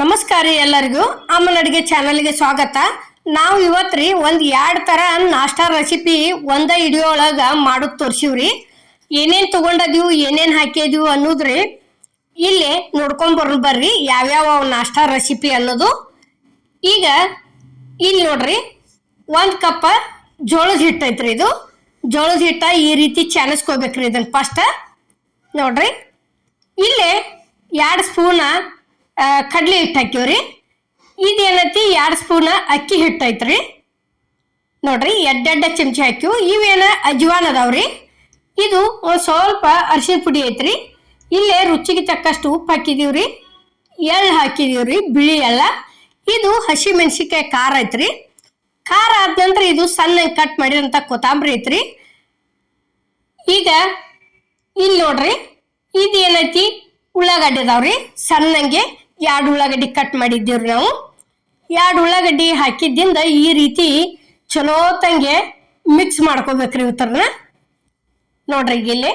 ನಮಸ್ಕಾರ ಎಲ್ಲರಿಗೂ. ಅಮ್ಮನ ಅಡುಗೆ ಚಾನಲ್ಗೆ ಸ್ವಾಗತ. ನಾವು ಇವತ್ತು ರೀ ಒಂದು ಎರಡು ಥರ ನಾಷ್ಟಾ ರೆಸಿಪಿ ಒಂದ ಇಡಿಯೋ ಒಳಗೆ ಮಾಡೋದು ತೋರ್ಸಿವ್ರಿ ಏನೇನು ತೊಗೊಂಡದೀವು, ಏನೇನು ಹಾಕಿದೀವು ಅನ್ನೋದ್ರಿ ಇಲ್ಲಿ ನೋಡ್ಕೊಂಡು ಬರ್ರಿ ಯಾವ್ಯಾವ ನಾಷ್ಟಾ ರೆಸಿಪಿ ಅನ್ನೋದು. ಈಗ ಇಲ್ಲಿ ನೋಡ್ರಿ ಒಂದು ಕಪ್ಪ ಜೋಳದ ಹಿಟ್ಟು ಐತ್ರಿ ಇದು. ಜೋಳದ ಹಿಟ್ಟ ಈ ರೀತಿ ಚಾನಸ್ಕೋಬೇಕ್ರಿ ಇದನ್ನು ಫಸ್ಟ್ ನೋಡ್ರಿ. ಇಲ್ಲಿ ಎರಡು ಸ್ಪೂನ ಕಡಲೆ ಹಿಟ್ಟು ಹಾಕಿವ್ರಿ ಇದೇನೈತಿ ಎರಡು ಸ್ಪೂನ ಅಕ್ಕಿ ಹಿಟ್ಟು ಐತ್ರಿ. ನೋಡ್ರಿ, ಎಡ್ಡೆಡ್ಡ ಚಮಚ ಹಾಕಿವು ಇವೇನ ಅಜ್ವಾನ್ ಅದಾವ್ರಿ. ಇದು ಒಂದು ಸ್ವಲ್ಪ ಅರಿಶಿನ ಪುಡಿ ಐತ್ರಿ. ಇಲ್ಲೇ ರುಚಿಗೆ ತಕ್ಕಷ್ಟು ಉಪ್ಪು ಹಾಕಿದೀವ್ರಿ. ಎಳ್ಳು ಹಾಕಿದೀವ್ರಿ, ಬಿಳಿ ಎಲ್ಲ. ಇದು ಹಸಿ ಮೆಣಸಿನ್ಕಾಯಿ ಖಾರ ಐತ್ರಿ. ಖಾರ ಆದ ನಂತರ ಇದು ಸಣ್ಣ ಕಟ್ ಮಾಡಿರೋಂಥ ಕೊತ್ತಂಬರಿ ಐತ್ರಿ. ಈಗ ಇಲ್ಲಿ ನೋಡ್ರಿ ಇದು ಏನೈತಿ ಉಳ್ಳಾಗಡ್ಡೆ ಅದಾವ್ರಿ, ಸಣ್ಣಂಗೆ ಎರಡು ಉಳ್ಳಾಗಡ್ಡಿ ಕಟ್ ಮಾಡಿದ್ದೀವ್ರಿ ನಾವು. ಎರಡು ಉಳ್ಳಾಗಡ್ಡಿ ಹಾಕಿದ್ದಿಂದ ಈ ರೀತಿ ಚಲೋ ತಂಗೆ ಮಿಕ್ಸ್ ಮಾಡ್ಕೋಬೇಕ್ರಿ ಇವತ್ತರನ್ನ ನೋಡ್ರಿ ಇಲ್ಲಿ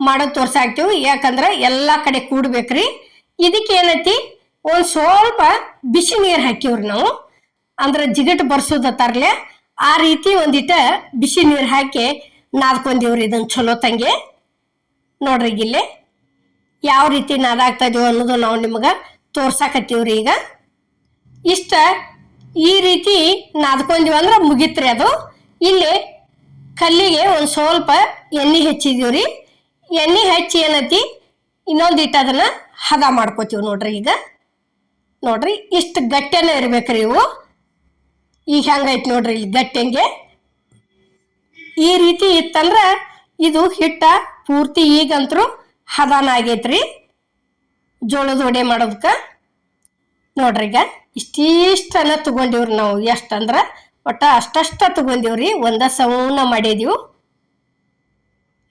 ಮಾಡೋದು ತೋರ್ಸಾಕ್ತೀವಿ ಯಾಕಂದ್ರೆ ಎಲ್ಲ ಕಡೆ ಕೂಡ್ಬೇಕ್ರಿ. ಇದಕ್ಕೆ ಏನೈತಿ? ಒಂದು ಸ್ವಲ್ಪ ಬಿಸಿ ನೀರು ಹಾಕಿವ್ರಿ ನಾವು. ಅಂದ್ರೆ ಜಿಗಟ್ ತರಲೆ ಆ ರೀತಿ ಒಂದಿಟ ಬಿಸಿ ನೀರು ಹಾಕಿ ನಾದ್ಕೊಂಡಿವ್ರಿ ಇದನ್ನು ಚಲೋ ತಂಗೆ. ನೋಡ್ರಿ ಇಲ್ಲಿ, ಯಾವ ರೀತಿ ನಾದಾಗ್ತಾ ಇದೀವಿ ಅನ್ನೋದು ನಾವು ನಿಮ್ಗೆ ತೋರ್ಸಾಕತ್ತೀವ್ರಿ ಈಗ. ಇಷ್ಟ ಈ ರೀತಿ ನಾದ್ಕೊಂಡಿವ ಅಂದ್ರೆ ಮುಗಿತ್ರಿ ಅದು. ಇಲ್ಲಿ ಕಲ್ಲಿಗೆ ಒಂದು ಸ್ವಲ್ಪ ಎಣ್ಣೆ ಹೆಚ್ಚಿದೀವ್ರಿ. ಎಣ್ಣೆ ಹೆಚ್ಚಿ ಏನೈತಿ? ಇನ್ನೊಂದು ಇಟ್ಟು ಅದನ್ನ ಹದ ಮಾಡ್ಕೋತೀವಿ ನೋಡ್ರಿ ಈಗ. ನೋಡ್ರಿ ಇಷ್ಟು ಗಟ್ಟೆನ ಇರ್ಬೇಕ್ರಿ ಇವು. ಈಗ ಹೆಂಗೈತಿ ನೋಡ್ರಿ ಇಲ್ಲಿ ಗಟ್ಟೆಂಗೆ. ಈ ರೀತಿ ಇತ್ತಂದ್ರ ಇದು ಹಿಟ್ಟ ಪೂರ್ತಿ ಈಗಂತರೂ ಹದಾನ ಆಗೈತ್ರಿ. ಜೋಳದ ವಡೆ ಮಾಡೋದಕ್ಕೆ? ನೋಡ್ರಿ ಈಗ ಇಷ್ಟಿಷ್ಟನ ತೊಗೊಂಡಿವ್ರಿ ನಾವು. ಎಷ್ಟಂದ್ರ ಒಟ್ಟ ಅಷ್ಟಷ್ಟ ತೊಗೊಂಡಿವ್ರಿ, ಒಂದ ಸೌನ ಮಾಡಿದೀವಿ.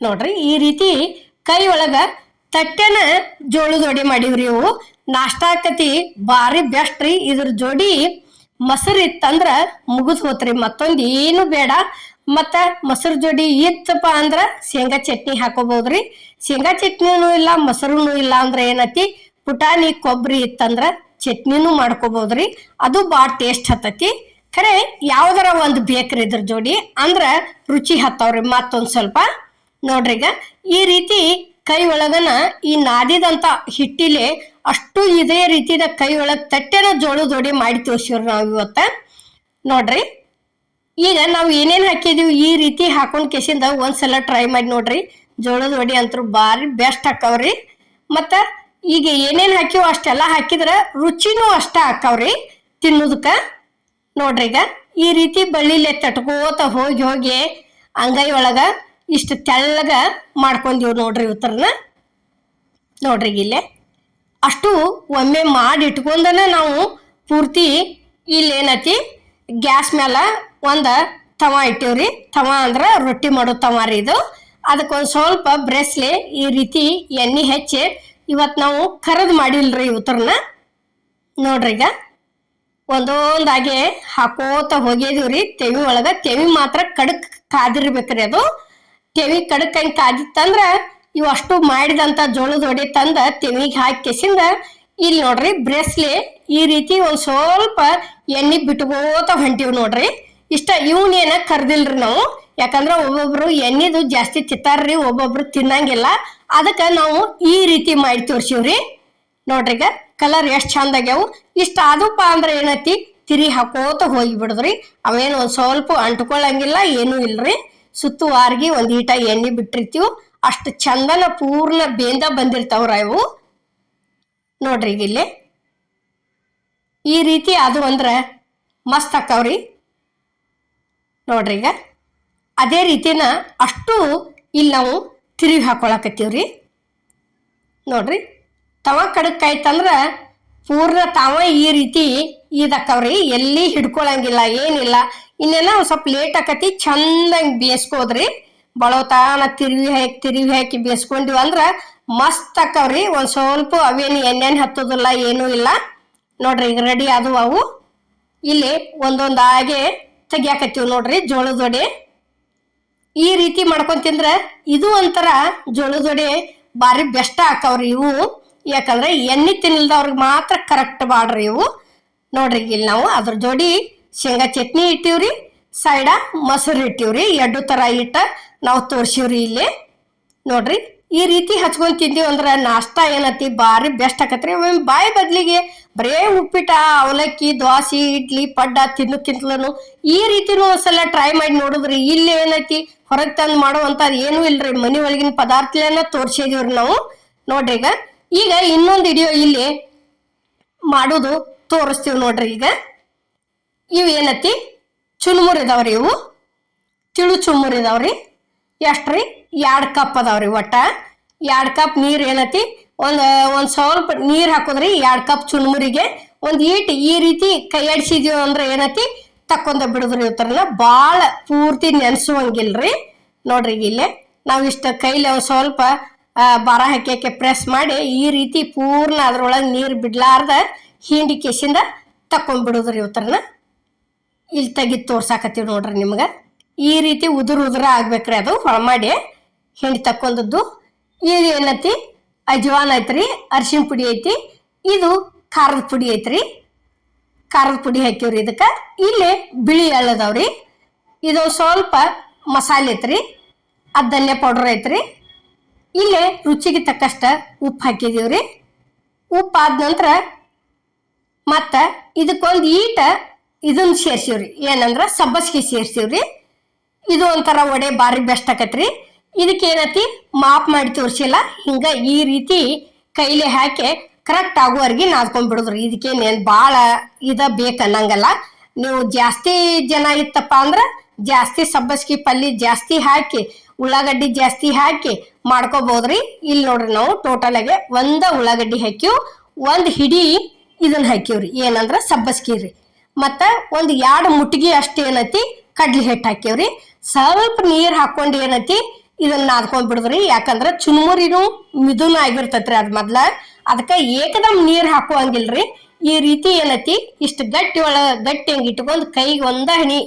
ನೋಡ್ರಿ, ಈ ರೀತಿ ಕೈ ಒಳಗೆ ತಟ್ಟೆನ ಜೋಳದ ವಡೆ ಮಾಡಿವ್ರಿ ಇವು. ನಾಷ್ಟಾಕತಿ ಭಾರಿ ಬೆಸ್ಟ್ ರೀ. ಇದ್ರ ಜೋಡಿ ಮೊಸರು ಇತ್ತಂದ್ರೆ ಮುಗಿದು ಹೋತ್ರಿ. ಮತ್ತೊಂದ್ ಏನು ಬೇಡ. ಮತ್ತ ಮೊಸರು ಜೋಡಿ ಇತ್ತಪ್ಪ ಅಂದ್ರ ಶೇಂಗಾ ಚಟ್ನಿ ಹಾಕೋಬಹುದ್ರಿ ಶೇಂಗಾ ಚಟ್ನಿನೂ ಇಲ್ಲ, ಮೊಸರುನು ಇಲ್ಲ ಅಂದ್ರ ಏನತಿ? ಪುಟಾಣಿ ಕೊಬ್ಬರಿ ಇತ್ತಂದ್ರ ಚಟ್ನಿನೂ ಮಾಡ್ಕೋಬಹುದ್ರಿ ಅದು ಭಾಳ ಟೇಸ್ಟ್ ಹತ್ತತಿ. ಖರೆ, ಯಾವ್ದಾರ ಒಂದು ಬೇಕ್ರಿ ಇದ್ರ ಜೋಡಿ ಅಂದ್ರ ರುಚಿ ಹತ್ತವ್ರಿ ಮತ್ತೊಂದ್ ಸ್ವಲ್ಪ. ನೋಡ್ರಿಗ ಈ ರೀತಿ ಕೈ ಒಳಗನ ಈ ನಾದಿದಂತ ಹಿಟ್ಟಿಲೆ ಅಷ್ಟು ಇದೇ ರೀತಿದ ಕೈ ಒಳಗ್ ತಟ್ಟೆನ ಜೋಳದ ಜೋಡಿ ಮಾಡಿ ತೋರಿಸಿವ್ರಿ ನಾವು ಇವತ್ತ. ನೋಡ್ರಿ ಈಗ ನಾವು ಏನೇನು ಹಾಕಿದೀವಿ ಈ ರೀತಿ ಹಾಕೊಂಡು ಕೆಸಿಂದ ಒಂದ್ಸಲ ಟ್ರೈ ಮಾಡಿ ನೋಡ್ರಿ. ಜೋಳದ ವಡಿ ಅಂತೂ ಭಾರಿ ಬೆಸ್ಟ್ ಹಾಕವ್ರಿ ಮತ್ತು ಈಗ ಏನೇನು ಹಾಕಿವೋ ಅಷ್ಟೆಲ್ಲ ಹಾಕಿದ್ರ ರುಚಿನೂ ಅಷ್ಟ ಹಾಕವ್ರಿ ತಿನ್ನೋದಕ್ಕೆ. ನೋಡ್ರಿ ಈಗ ಈ ರೀತಿ ಬಳ್ಳಿಲೆ ತಟ್ಕೋತ ಹೋಗಿ ಹೋಗಿ ಅಂಗೈ ಒಳಗೆ ಇಷ್ಟು ತೆಳ್ಳಗ ಮಾಡ್ಕೊಂಡಿವ್ ನೋಡ್ರಿ ಉತ್ತರನ ನೋಡ್ರಿ ಇಲ್ಲೇ. ಅಷ್ಟು ಒಮ್ಮೆ ಮಾಡಿ ಇಟ್ಕೊಂಡನ ನಾವು ಪೂರ್ತಿ ಇಲ್ಲೇನತಿ ಗ್ಯಾಸ್ ಮ್ಯಾಲ ಒಂದು ತವ ಇಟ್ಟಿವ್ರಿ. ತವ ಅಂದ್ರೆ ರೊಟ್ಟಿ ಮಾಡೋ ತವ ರೀ ಇದು. ಅದಕ್ಕೊಂದು ಸ್ವಲ್ಪ ಬ್ರೆಸ್ಲೆ ಈ ರೀತಿ ಎಣ್ಣೆ ಹೆಚ್ಚಿ ಇವತ್ತು ನಾವು ಕರದ್ ಮಾಡಿಲ್ರಿ ಉತ್ತರನ. ನೋಡ್ರಿ ಈಗ. ಒಂದೊಂದಾಗೆ ಹಾಕೋತ ಹೋಗಿದೀವ್ರಿ ತೆವಿ ಒಳಗ ತೆವಿ ಮಾತ್ರ ಕಡಕ್ ಕಾದಿರ್ಬೇಕ್ರಿ ಅದು. ತೆವಿ ಕಡಕ್ ಹಂಗೆ ಕಾದಿತ್ತಂದ್ರೆ ಇವು ಅಷ್ಟು ಮಾಡಿದಂತ ಜೋಳದ ಒಡಿ ತಂದ ತೆವಿಗೆ ಹಾಕಿ ಕೆಸಿಂದ ಇಲ್ಲಿ ನೋಡ್ರಿ ಬ್ರೆಸ್ಲೆ ಈ ರೀತಿ ಒಂದು ಸ್ವಲ್ಪ ಎಣ್ಣೆ ಬಿಟ್ಕೋತ ಹೊಂಟಿವ್ ನೋಡ್ರಿ. ಇಷ್ಟ ಇವನೇನ ಕರ್ದಿಲ್ರಿ ನಾವು. ಯಾಕಂದ್ರೆ ಒಬ್ಬೊಬ್ರು ಎಣ್ಣೆದು ಜಾಸ್ತಿ ತಿತ್ತಾರ್ರಿ ಒಬ್ಬೊಬ್ರು ತಿನ್ನಂಗಿಲ್ಲ. ಅದಕ್ಕೆ ನಾವು ಈ ರೀತಿ ಮಾಡಿ ತೋರ್ಸಿವ್ರಿ. ನೋಡ್ರಿ ಈಗ ಕಲರ್ ಎಷ್ಟು ಚಂದ ಆಗ್ಯಾವು. ಇಷ್ಟ ಅದಪ್ಪ ಅಂದ್ರೆ ಏನೈತಿ, ತಿರಿ ಹಾಕೋತ ಹೋಗಿ ಬಿಡದ್ರಿ ಅವೇನು ಒಂದ್ ಸ್ವಲ್ಪ ಅಂಟ್ಕೊಳ್ಳಂಗಿಲ್ಲ ಏನೂ ಇಲ್ರಿ. ಸುತ್ತು ವಾರ್ಗಿ ಒಂದು ಈಟ ಎಣ್ಣೆ ಬಿಟ್ಟಿರ್ತೀವಿ. ಅಷ್ಟು ಚಂದನ ಪೂರ್ಣ ಬೇಂದ ಬಂದಿರ್ತಾವ್ರ ಇವು. ನೋಡ್ರಿ ಇಲ್ಲಿ. ಈ ರೀತಿ ಅದು ಅಂದ್ರೆ ಮಸ್ತ್ ಆಕ್ಕವ್ರಿ ನೋಡ್ರಿ ಈಗ. ಅದೇ ರೀತಿನ ಅಷ್ಟು ಇಲ್ಲಿ ನಾವು ತಿರುಗಿ ಹಾಕೊಳಕತ್ತೀವ್ರಿ. ನೋಡ್ರಿ. ತವ ಕಡಕ್ಕಾಯ್ತಂದ್ರೆ ಪೂರ್ಣ ತಾವ ಈ ರೀತಿ ಇದಕ್ಕವ್ರಿ. ಎಲ್ಲಿ ಹಿಡ್ಕೊಳಂಗಿಲ್ಲ, ಏನಿಲ್ಲ. ಇನ್ನೆಲ್ಲ ಒಂದ್ ಸ್ವಲ್ಪ ಲೇಟ್ ಆಕತಿ, ಚಂದಂಗೆ ಬೇಯಿಸ್ಕೋದ್ರಿ ಬಳೋತಾನ ತಿರುವಿ ಹಾಕಿ ತಿರುವಿ ಹಾಕಿ ಬೇಯಿಸ್ಕೊಂಡಿವಿ ಅಂದ್ರ ಮಸ್ತ್ ಆಕವ್ರಿ. ಒಂದು ಸ್ವಲ್ಪ ಅವೇನು ಎಣ್ಣೆನ್ ಹತ್ತೋದಿಲ್ಲ, ಏನೂ ಇಲ್ಲ. ನೋಡ್ರಿ ಈಗ ರೆಡಿ ಆದವು ಅವು. ಇಲ್ಲಿ ಒಂದೊಂದಾಗೆ ತೆಗಿಯಾಕತ್ತೀವಿ ನೋಡ್ರಿ ಜೋಳದ ವಡೆ. ಈ ರೀತಿ ಮಾಡ್ಕೊಂಡ್ ತಿಂದ್ರೆ ಇದು ಒಂಥರ ಜೋಳದೊಡೆ ಭಾರಿ ಬೆಸ್ಟ್ ಹಾಕವ್ರಿ ಇವು. ಯಾಕಂದ್ರೆ ಎಣ್ಣೆ ತಿನ್ನಲ್ದವ್ರಿಗೆ ಮಾತ್ರ ಕರೆಕ್ಟ್ ಮಾಡ್ರಿ ಇವು. ನೋಡ್ರಿ ಇಲ್ಲಿ ನಾವು ಅದ್ರ ಜೋಡಿ ಶೇಂಗಾ ಚಟ್ನಿ ಇಟ್ಟಿವ್ರಿ, ಸೈಡ ಮೊಸರು ಇಟ್ಟಿವ್ರಿ ಎರಡು ಥರ ಇಟ್ಟ ನಾವು ತೋರಿಸಿವ್ರಿ ಇಲ್ಲಿ. ನೋಡ್ರಿ ಈ ರೀತಿ ಹಚ್ಕೊಂಡು ತಿಂದೀವಿ ಅಂದ್ರೆ ನಾಷ್ಟ ಏನತಿ ಭಾರಿ ಬೆಸ್ಟ್ ಆಕತ್ರಿ. ಬಾಯಿ ಬದ್ಲಿಗೆ ಬರೇ ಉಪ್ಪಿಟ ಅವಲಕ್ಕಿ ದ್ವಾಸಿ ಇಡ್ಲಿ, ಪಡ್ಡ ತಿನ್ನಕ್ಕಿಂತಲೂ ಈ ರೀತಿನೂ ಒಂದ್ಸಲ ಟ್ರೈ ಮಾಡಿ ನೋಡಿದ್ರಿ. ಇಲ್ಲಿ ಏನೈತಿ? ಹೊರಗೆ ತಂದು ಮಾಡುವಂಥದ್ದು ಏನೂ ಇಲ್ರಿ. ಮನೆ ಒಳಗಿನ ಪದಾರ್ಥಗಳನ್ನ ತೋರ್ಸಿದೀವ್ರಿ ನಾವು. ನೋಡ್ರಿ ಈಗ. ಈಗ ಇನ್ನೊಂದು ವಿಡಿಯೋ ಇಲ್ಲಿ ಮಾಡೋದು ತೋರಿಸ್ತೀವಿ ನೋಡ್ರಿ ಈಗ. ಇವು ಏನತಿ? ಇದಾವ್ರಿ ಇವು. ತಿಳು ಇದಾವ್ರಿ ಎಷ್ಟ್ರಿ? ಎರಡು ಕಪ್ ಅದಾವ್ರಿ ಒಟ್ಟ. ಎರಡು ಕಪ್ ನೀರು ಏನತಿ? ಒಂದು ಒಂದು ಸ್ವಲ್ಪ ನೀರು ಹಾಕೋದ್ರಿ, ಎರಡು ಕಪ್ ಚುನ್ಮುರಿಗೆ ಒಂದು ಈಟ್ ಈ ರೀತಿ ಕೈ ಆಡಿಸಿದೀವಿ ಅಂದ್ರೆ ಏನತಿ? ತಕ್ಕೊಂಡ ಬಿಡುದ್ರಿ ಇವತ್ತರನ್ನ ಭಾಳ ಪೂರ್ತಿ ನೆನೆಸುವಂಗಿಲ್ರಿ. ನೋಡ್ರಿ ಇಲ್ಲೇ. ನಾವು ಇಷ್ಟ ಕೈಲಿ ಒಂದು ಸ್ವಲ್ಪ ಬರ ಹಾಕ್ಯಾಕೆ ಪ್ರೆಸ್ ಮಾಡಿ ಈ ರೀತಿ ಪೂರ್ಣ ಅದ್ರೊಳಗೆ ನೀರು ಬಿಡ್ಲಾರ್ದ ಹಿಂಡಿ ಕೇಸಿಂದ ಇವತ್ತರನ್ನ ಇಲ್ಲಿ ತೆಗಿದು ತೋರ್ಸಾಕತ್ತೀವಿ ನೋಡ್ರಿ ನಿಮ್ಗೆ. ಈ ರೀತಿ ಉದುರು ಉದುರ ಆಗ್ಬೇಕ್ರಿ ಅದು ಹೊಳ ಮಾಡಿ ಹಿಂಡಿ ತಕ್ಕೊಂಡದ್ದು ಇದು ಏನೈತಿ? ಅಜ್ವಾನ್ ಐತ್ರಿ ಅರ್ಶಿನ ಪುಡಿ ಐತಿ, ಇದು ಖಾರದ ಪುಡಿ ಐತ್ರಿ. ಖಾರದ ಪುಡಿ ಹಾಕಿವ್ರಿ ಇದಕ್ಕೆ. ಇಲ್ಲಿ ಬಿಳಿ ಎಳ್ಳದವ್ರಿ ಇದು ಸ್ವಲ್ಪ ಮಸಾಲೆ ಐತ್ರಿ ಅದಲ್ಲೇ ಪೌಡರ್ ಐತ್ರಿ. ಇಲ್ಲಿ ರುಚಿಗೆ ತಕ್ಕಷ್ಟ ಉಪ್ಪು ಹಾಕಿದೀವ್ರಿ. ಉಪ್ಪು ಆದ ನಂತರ ಮತ್ತೆ ಇದಕ್ಕೊಂದು ಈಟ ಇದನ್ನು ಸೇರಿಸಿವ್ರಿ. ಏನಂದ್ರೆ ಸಬ್ಬಸ್ಗೆ ಸೇರ್ಸಿವ್ರಿ. ಇದು ಒಂಥರ ವಡೆ ಭಾರಿ ಬೆಸ್ಟ್ ಆಕತ್ರಿ. ಇದಕ್ಕೆ ಏನತಿ ಮಾಪ್ ಮಾಡಿ ತೋರ್ಸಿಲ್ಲ. ಹಿಂಗ ಈ ರೀತಿ ಕೈಲಿ ಹಾಕಿ ಕರೆಕ್ಟ್ ಆಗುವವರೆಗೆ ನಾದ್ಕೊಂಡ್ ಬಿಡುದ್ರಿ. ಇದಕ್ಕೇನೇನು ಭಾಳ ಇದ ಬೇಕನ್ನಂಗಲ್ಲ ನೀವು ಜಾಸ್ತಿ ಜನ ಇತ್ತಪ್ಪ ಅಂದ್ರೆ ಜಾಸ್ತಿ ಸಬ್ಬಸ್ಗಿ ಪಲ್ಲಿ ಜಾಸ್ತಿ ಹಾಕಿ, ಉಳ್ಳಾಗಡ್ಡಿ ಜಾಸ್ತಿ ಹಾಕಿ ಮಾಡ್ಕೋಬಹುದ್ರಿ ಇಲ್ಲಿ ನೋಡ್ರಿ ನಾವು ಟೋಟಲ್ ಆಗಿ ಒಂದ ಉಳ್ಳಾಗಡ್ಡಿ ಹಾಕಿವ್ ಒಂದ್ ಹಿಡಿ ಇದನ್ನ ಹಾಕಿವ್ರಿ ಏನಂದ್ರ ಸಬ್ಬಸ್ಗಿ ರೀ. ಮತ್ತ ಒಂದ್ ಎರಡು ಮುಟ್ಗಿ ಅಷ್ಟು ಏನೈತಿ ಕಡ್ಲಿ ಹಿಟ್ಟು ಹಾಕಿವ್ರಿ ಸ್ವಲ್ಪ ನೀರ್ ಹಾಕೊಂಡು ಏನೈತಿ ಇದನ್ನ ನಾದ್ಕೊಂಡ್ ಬಿಡುದ್ರಿ? ಯಾಕಂದ್ರ ಚುನ್ಮುರಿನು ಮಿದುನ ಆಗಿರ್ತೈತ್ರಿ ಅದ್ ಮೊದ್ಲ. ಅದಕ್ಕ ಏಕದಮ್ ನೀರ್ ಹಾಕುವಂಗಿಲ್ರಿ. ಈ ರೀತಿ ಏನೈತಿ ಇಷ್ಟ ಗಟ್ಟಿ ಒಳ ಗಟ್ಟಿ ಹಂಗ ಇಟ್ಕೊಂಡ್ ಕೈಗೆ ಒಂದ ಹಣಿ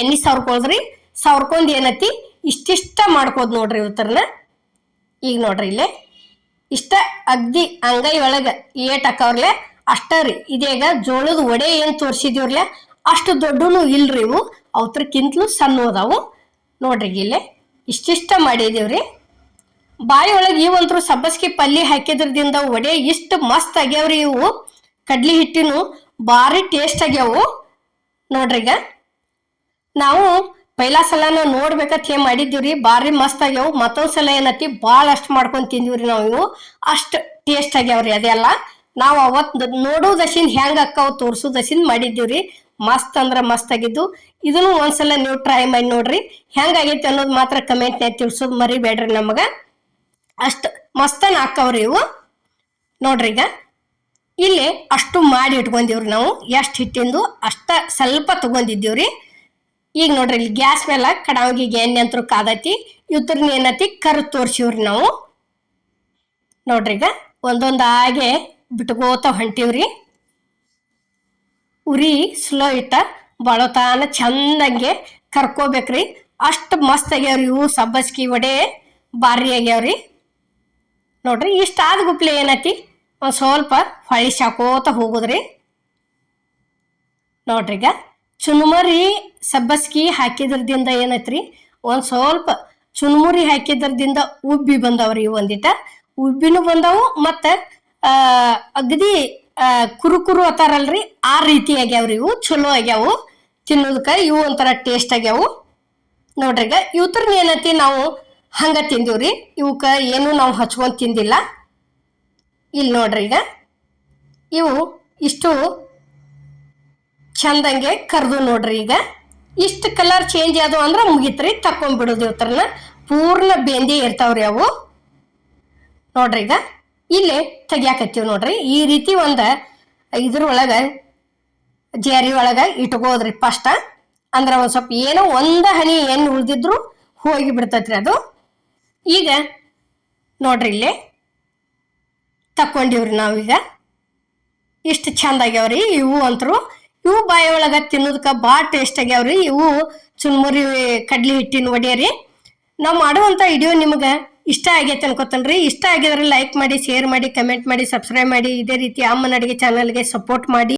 ಎಣ್ಣೆ ಸವರ್ಕೊಳ್ದ್ರಿ. ಸವರ್ಕೊಂಡ್ ಏನೈತಿ ಇಷ್ಟಿಷ್ಟ ಮಾಡ್ಕೋದ್ ನೋಡ್ರಿ ಇವತ್ತರ್ನ ಈಗ ನೋಡ್ರಿ ಇಲ್ಲೇ. ಇಷ್ಟ ಅಗ್ದಿ ಅಂಗೈ ಒಳಗ ಏಟ್ ಹಾಕವ್ರಲೆ ಅಷ್ಟ ರೀ. ಇದೀಗ ಜೋಳದ ಒಡೆ ಏನ್ ತೋರ್ಸಿದೀವ್ರಲೆ ಅಷ್ಟು ದೊಡ್ಡನು ಇಲ್ರಿ ಇವು. ಅವತ್ರಕ್ಕಿಂತಲೂ ಸಣ್ಣ ಅದಾವು ನೋಡ್ರಿ ಇಲ್ಲೇ. ಇಷ್ಟಿಷ್ಟ ಮಾಡಿದೀವ್ರಿ. ಬಾಯಿಯೊಳಗೆ ಇವಂತ್ರು ಸಬ್ಬಸ್ಗಿ ಪಲ್ಯ ಹಾಕಿದ್ರದಿಂದ ಒಡೆ ಇಷ್ಟು ಮಸ್ತ್ ಆಗ್ಯಾವ್ರಿ ಇವು. ಕಡ್ಲಿ ಹಿಟ್ಟಿನು ಭಾರಿ ಟೇಸ್ಟ್ ಆಗ್ಯಾವು. ನೋಡ್ರಿಗ ನಾವು ಪೈಲಾ ಸಲನ ನೋಡ್ಬೇಕಂತ ಏನ್ ಮಾಡಿದ್ದೀವ್ರಿ? ಭಾರಿ ಮಸ್ತ್ ಆಗ್ಯಾವು. ಮತ್ತೊಂದು ಸಲ ಏನತಿ ಭಾಳ ಮಾಡ್ಕೊಂಡು ಮಾಡ್ಕೊಂಡ್ ತಿಂದಿವ್ರಿ ನಾವು ಇವು. ಅಷ್ಟು ಟೇಸ್ಟ್ ಆಗ್ಯಾವ್ರಿ ಅದೆಲ್ಲ. ನಾವು ಅವತ್ ನೋಡೋದಶಿನ್ ಹೆಂಗ್ ಅಕ್ಕಾವ್ ಮಾಡಿದ್ದೀವಿ ಮಾಡಿದ್ದೀವ್ರಿ. ಮಸ್ತ್ ಅಂದ್ರೆ ಮಸ್ತ್ ಆಗಿದ್ದು. ಇದನ್ನು ಒಂದ್ಸಲ ನೀವು ಟ್ರೈ ಮಾಡಿ ನೋಡ್ರಿ. ಹೆಂಗ್ ಆಗೈತಿ ಅನ್ನೋದು ಮಾತ್ರ ಕಮೆಂಟ್ನಾಗ ತಿಳ್ಸೋದು ಮರಿಬೇಡ್ರಿ ನಮಗ. ಅಷ್ಟು ಮಸ್ತನ ಹಾಕವ್ರಿ ಇವು. ನೋಡ್ರಿ ಈಗ. ಇಲ್ಲಿ ಅಷ್ಟು ಮಾಡಿ ಇಟ್ಕೊಂಡಿವ್ರಿ ನಾವು. ಎಷ್ಟು ಹಿಟ್ಟಿಂದು ಅಷ್ಟ ಸ್ವಲ್ಪ ತಗೊಂಡಿದ್ದೀವ್ರಿ. ಈಗ ನೋಡ್ರಿ ಇಲ್ಲಿ ಗ್ಯಾಸ್ ಮೇಲೆ ಕಡಾವಿಗೆ ಎಣ್ಣೆ ಅಂತೂ ಕಾದೈತಿ. ಇವ್ರನ್ನ ಏನೈತಿ? ಕರು ತೋರ್ಸಿವ್ರಿ ನಾವು. ನೋಡ್ರಿ ಈಗ. ಒಂದೊಂದಾಗೆ ಬಿಟ್ಕೋತ ಹೊಂಟಿವ್ರಿ. ಉರಿ ಸ್ಲೋ ಇಟ್ಟ ಬಳತಾನ ಚಂದಂಗೆ ಕರ್ಕೋಬೇಕ್ರಿ. ಅಷ್ಟು ಮಸ್ತ್ ಆಗ್ಯಾವ್ರಿ ಇವು ಸಬ್ಬಸ್ಗಿ ವಡೆ, ಭಾರಿ ಆಗ್ಯಾವ್ರಿ. ನೋಡ್ರಿ ಇಷ್ಟು ಆದ ಗುಪ್ಲೆ ಏನೈತಿ? ಒಂದು ಸ್ವಲ್ಪ ಹೊಳಿ ಶಾಕೋತ ಹೋಗುದ್ರಿ. ನೋಡ್ರಿ ಈಗ ಚುನ್ಮುರಿ ಸಬ್ಬಸ್ಗಿ ಹಾಕಿದ್ರದಿಂದ ಏನೈತ್ರಿ? ಒಂದು ಸ್ವಲ್ಪ ಚುನ್ಮುರಿ ಹಾಕಿದ್ರದಿಂದ ಉಬ್ಬಿ ಬಂದವ್ರಿ ಒಂದಿಟ. ಉಬ್ಬಿನೂ ಬಂದವು ಮತ್ತು ಅಗದಿ ಆ, ಅತಾರಲ್ರಿ? ಆ ರೀತಿ ಆಗ್ಯಾವ್ರಿ ಇವು. ಚಲೋ ಆಗ್ಯಾವು. ತಿನ್ನೋದಕ್ಕೆ ಇವು ಒಂಥರ ಟೇಸ್ಟ್ ಆಗ್ಯಾವು. ನೋಡ್ರಿ ಈಗ ಇವತ್ರನ್ನ ಏನತಿ ನಾವು ಹಂಗ ತಿಂದೀವ್ರಿ. ಇವಕ್ಕ ಏನು ನಾವು ಹಚ್ಕೊಂಡು ತಿಂದಿಲ್ಲ. ಇಲ್ಲಿ ನೋಡ್ರಿ ಈಗ ಇವು ಇಷ್ಟು ಚಂದಂಗೆ ಕರ್ದು ನೋಡ್ರಿ ಈಗ. ಇಷ್ಟು ಕಲರ್ ಚೇಂಜ್ ಆದವು ಅಂದ್ರೆ ಮುಗಿತ್ರಿ. ತಕೊಂಡ್ಬಿಡೋದು ಇವತ್ತರನ್ನ ಪೂರ್ಣ ಬೇಂದಿ ಇರ್ತಾವ್ರಿ ಅವು. ನೋಡ್ರಿ ಈಗ ಇಲ್ಲಿ ತೆಗಿಯಾಕತ್ತೀವಿ ನೋಡ್ರಿ. ಈ ರೀತಿ ಒಂದು ಇದ್ರೊಳಗೆ ಜೇರಿ ಒಳಗೆ ಇಟ್ಕೋದ್ರಿ ಫಸ್ಟ್ ಅಂದ್ರೆ ಒಂದು ಸ್ವಲ್ಪ ಏನೋ ಒಂದು ಹನಿ ಎಣ್ಣೆ ಉಳ್ದಿದ್ರು ಹೋಗಿ ಬಿಡ್ತೈತ್ರಿ ಅದು. ಈಗ ನೋಡ್ರಿ ಇಲ್ಲಿ ತಕ್ಕೊಂಡಿವ್ರಿ ನಾವೀಗ ಇಷ್ಟು ಚಂದ ಆಗ್ಯಾವ್ರಿ ಇವು ಅಂತರು. ಇವು ಬಾಯಿ ಒಳಗೆ ತಿನ್ನೋದಕ್ಕೆ ಭಾಳ ಟೇಸ್ಟ್ ಆಗ್ಯಾವ್ರಿ. ಇವು ಚುನ್ಮುರಿ ಕಡ್ಲಿ ಹಿಟ್ಟಿನ ಒಡೆಯರಿ ನಾವು ಮಾಡುವಂಥ ವಿಡಿಯೋ ನಿಮ್ಗೆ ಇಷ್ಟ ಆಗೈತೆ ಅನ್ಕೋತನ್ರಿ ಇಷ್ಟ ಆಗಿದ್ರೆ ಲೈಕ್ ಮಾಡಿ ಶೇರ್ ಮಾಡಿ ಕಮೆಂಟ್ ಮಾಡಿ ಸಬ್ಸ್ಕ್ರೈಬ್ ಮಾಡಿ. ಇದೇ ರೀತಿ ಅಮ್ಮನ ಅಡುಗೆ ಚಾನಲ್ಗೆ ಸಪೋರ್ಟ್ ಮಾಡಿ.